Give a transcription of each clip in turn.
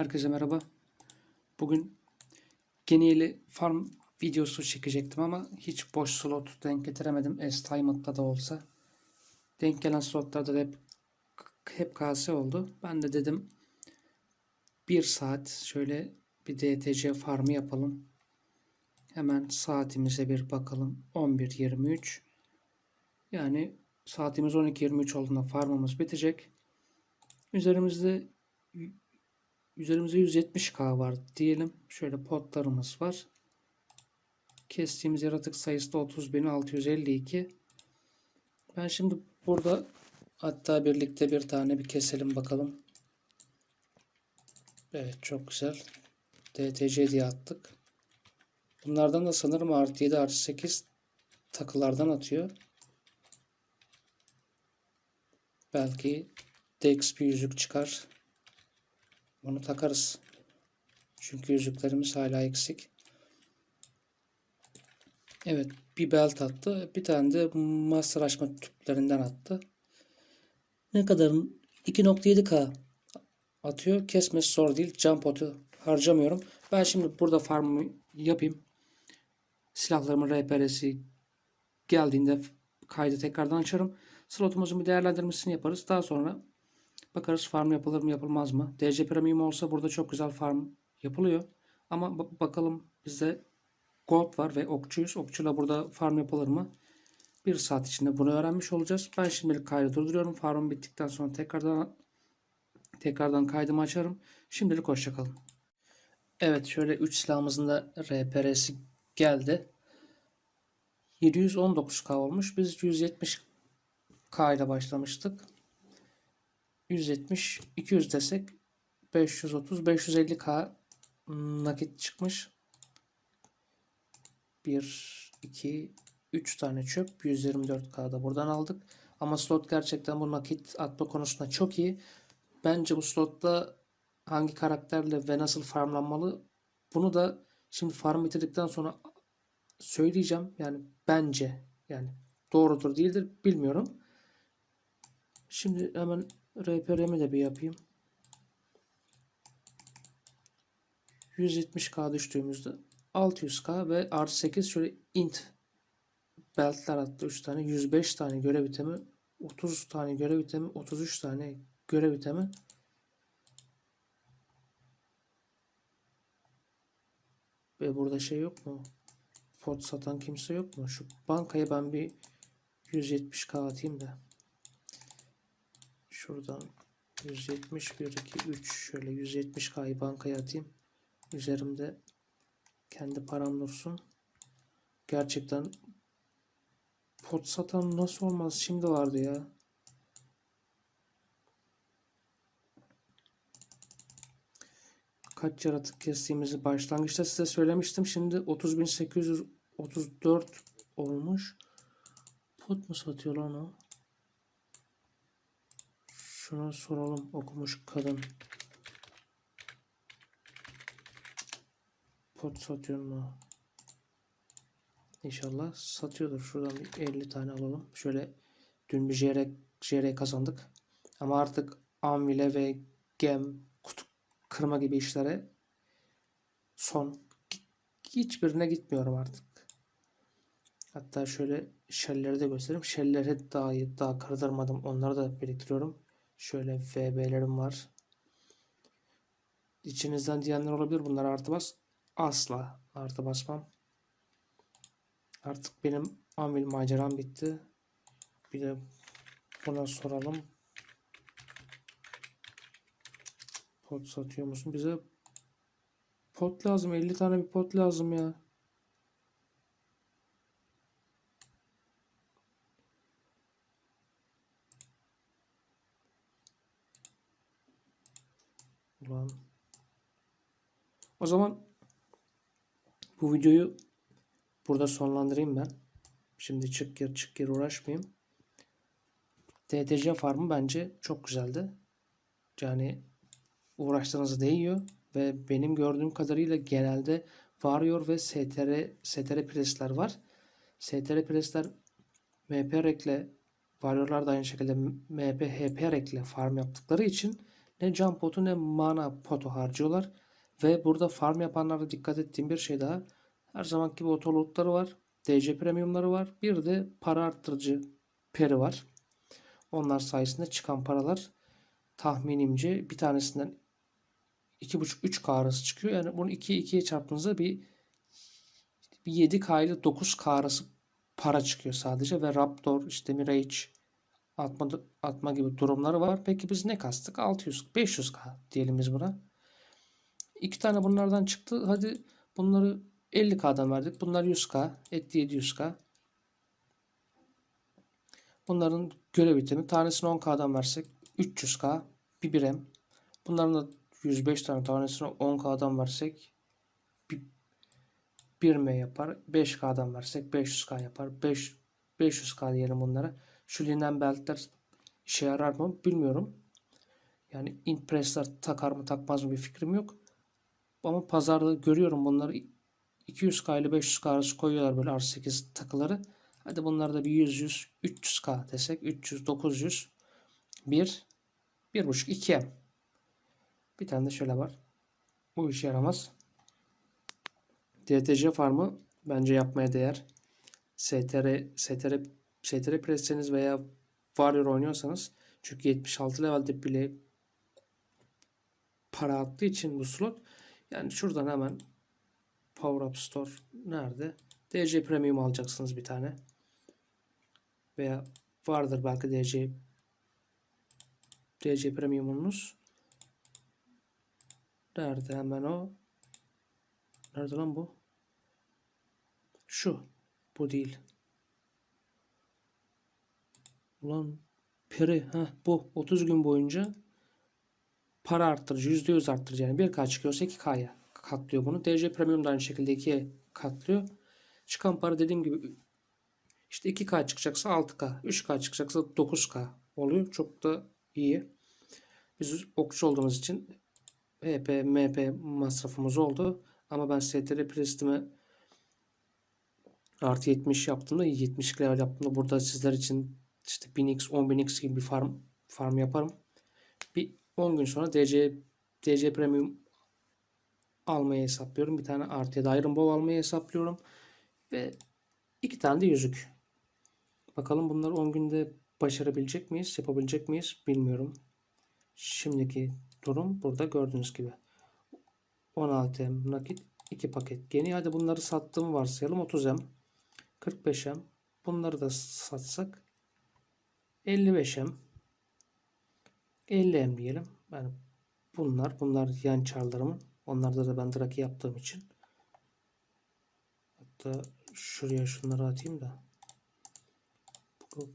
Herkese merhaba. Bugün Genieli Farm videosu çekecektim ama hiç boş slot denk getiremedim. S-Time'da da olsa. Denk gelen slotlarda da hep, hep KS oldu. Ben de dedim bir saat şöyle bir DTC farmı yapalım. Hemen saatimize bir bakalım. 11.23 yani saatimiz 12.23 olduğunda farmımız bitecek. Üzerimizde Üzerimizde 170k var diyelim. Şöyle potlarımız var. Kestiğimiz yaratık sayısı da 30.652. Ben şimdi burada hatta birlikte bir tane bir keselim bakalım. Evet çok güzel. DTC diye attık. Bunlardan da sanırım artı 7 artı 8 takılardan atıyor. Belki bir yüzük çıkar. Bunu takarız. Çünkü yüzüklerimiz hala eksik. Evet bir belt attı. Bir tane de master açma tüplerinden attı. Ne kadar 2.7k atıyor. Kesmesi zor değil. Jump potu harcamıyorum. Ben şimdi burada farmımı yapayım. Silahlarımın RPR'si geldiğinde kaydı tekrardan açarım. Slotumuzun bir değerlendirmesini yaparız. Daha sonra Bakarız farm yapılır mı yapılmaz mı? DC Premium olsa burada çok güzel farm yapılıyor. Ama bakalım bizde Gold var ve okçuyuz. Okçuyla burada farm yapılır mı? Bir saat içinde bunu öğrenmiş olacağız. Ben şimdilik kaydı durduruyorum. Farm bittikten sonra tekrardan tekrardan kaydımı açarım. Şimdilik hoşçakalın. Evet şöyle 3 silahımızın da RPR'si geldi. 719k olmuş. Biz 170k ile başlamıştık. 170 200 desek 530 550k nakit çıkmış. 1 2 3 tane çöp 124k da buradan aldık. Ama slot gerçekten bu nakit atma konusunda çok iyi. Bence bu slotta hangi karakterle ve nasıl farmlanmalı bunu da şimdi farm bitirdikten sonra söyleyeceğim. Yani bence yani doğrudur değildir bilmiyorum. Şimdi hemen RPR'mi de bir yapayım. 170k düştüğümüzde 600k ve artı 8 şöyle int beltler attı. 3 tane 105 tane görev itemi 30 tane görev itemi 33 tane görev itemi. Ve burada şey yok mu? Pot satan kimse yok mu? Şu bankaya ben bir 170k atayım da Şuradan 171 2 3 şöyle 170K'yı bankaya atayım. Üzerimde kendi param dursun. Gerçekten pot satan nasıl olmaz? Şimdi vardı ya. Kaç yaratık kestiğimizi başlangıçta size söylemiştim. Şimdi 30.834 olmuş. Pot mu satıyor lan? Şuna soralım okumuş kadın. Pot satıyor mu? İnşallah satıyordur. Şuradan bir 50 tane alalım. Şöyle dün bir JR, JR kazandık. Ama artık Amile ve Gem kutu kırma gibi işlere son. Hiçbirine gitmiyorum artık. Hatta şöyle shell'leri de göstereyim. Shell'leri daha daha kırdırmadım. Onları da biriktiriyorum. Şöyle FB'lerim var. İçinizden diyenler olabilir. Bunlar artı bas. Asla artı basmam. Artık benim Anvil maceram bitti. Bir de buna soralım. Pot satıyor musun? Bize pot lazım. 50 tane bir pot lazım ya. Ulan. O zaman bu videoyu burada sonlandırayım ben. Şimdi çık gir çık gir uğraşmayayım. DTC farmı bence çok güzeldi. Yani uğraştığınızı değiyor ve benim gördüğüm kadarıyla genelde Warrior ve STR STR presler var. STR presler MP rekle Warrior'lar da aynı şekilde MP HP rekle farm yaptıkları için ne can potu ne mana potu harcıyorlar. Ve burada farm yapanlara dikkat ettiğim bir şey daha. Her zamanki gibi otolotları var. DC premiumları var. Bir de para arttırıcı peri var. Onlar sayesinde çıkan paralar tahminimce bir tanesinden 2,5-3K arası çıkıyor. Yani bunu 2'ye 2'ye çarptığınızda bir, bir 7K ile 9K arası para çıkıyor sadece ve Raptor, işte Mirage atma, atma gibi durumları var. Peki biz ne kastık? 600, 500K diyelim biz buna. İki tane bunlardan çıktı. Hadi bunları 50K'dan verdik. Bunlar 100K. Etti 700K. Bunların görev itemi. Tanesini 10K'dan versek 300K. Bir birem. Bunların da 105 tane tanesini 10K'dan versek bir, bir M yapar. 5K'dan versek 500K yapar. 5, 500K diyelim bunlara. Şu linen beltler işe yarar mı bilmiyorum. Yani impressler takar mı takmaz mı bir fikrim yok. Ama pazarda görüyorum bunları 200K ile 500K arası koyuyorlar böyle R8 takıları. Hadi bunları da bir 100 100 300K desek 300 900 1 1.5 2 Bir tane de şöyle var. Bu işe yaramaz. DTC farmı bence yapmaya değer. STR STR STR presseniz veya Warrior oynuyorsanız çünkü 76 levelde bile para attığı için bu slot yani şuradan hemen Power Up Store nerede? DC Premium alacaksınız bir tane. Veya vardır belki DC DC Premium'unuz. Nerede hemen o? Nerede lan bu? Şu. Bu değil. Ulan peri. Heh, bu. 30 gün boyunca para arttırıcı. %100 arttırıcı. Yani 1K çıkıyorsa 2K'ya katlıyor bunu. DC Premium da aynı şekilde 2'ye katlıyor. Çıkan para dediğim gibi işte 2K çıkacaksa 6K, 3K çıkacaksa 9K oluyor. Çok da iyi. Biz okçu olduğumuz için HP, MP masrafımız oldu. Ama ben STR Prestime artı 70 yaptığımda 70 level yaptığımda burada sizler için işte 1000x 10.000x gibi bir farm farm yaparım. Bir 10 gün sonra DC DC Premium almayı hesaplıyorum. Bir tane artı ya Iron Bow almayı hesaplıyorum. Ve iki tane de yüzük. Bakalım bunları 10 günde başarabilecek miyiz? Yapabilecek miyiz? Bilmiyorum. Şimdiki durum burada gördüğünüz gibi. 16M nakit 2 paket geni. Hadi bunları sattığımı varsayalım. 30M 45M bunları da satsak 55M 50M diyelim. Yani bunlar bunlar yan çarlarımın. Onlarda da ben draki yaptığım için. Hatta şuraya şunları atayım da. Bu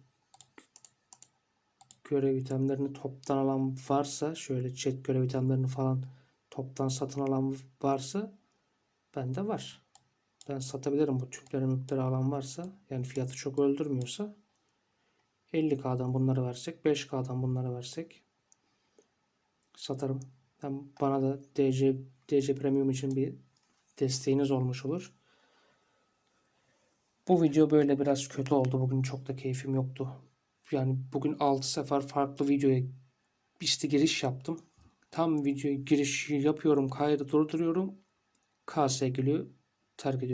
görev itemlerini toptan alan varsa şöyle chat görev itemlerini falan toptan satın alan varsa bende var. Ben satabilirim bu tüpleri müpleri alan varsa yani fiyatı çok öldürmüyorsa 50k'dan bunları versek 5k'dan bunları versek satarım. Hem bana da DC DC Premium için bir desteğiniz olmuş olur. Bu video böyle biraz kötü oldu. Bugün çok da keyfim yoktu. Yani bugün 6 sefer farklı videoya işte giriş yaptım. Tam video giriş yapıyorum, kaydı durduruyorum. KS geliyor, terk ediyorum.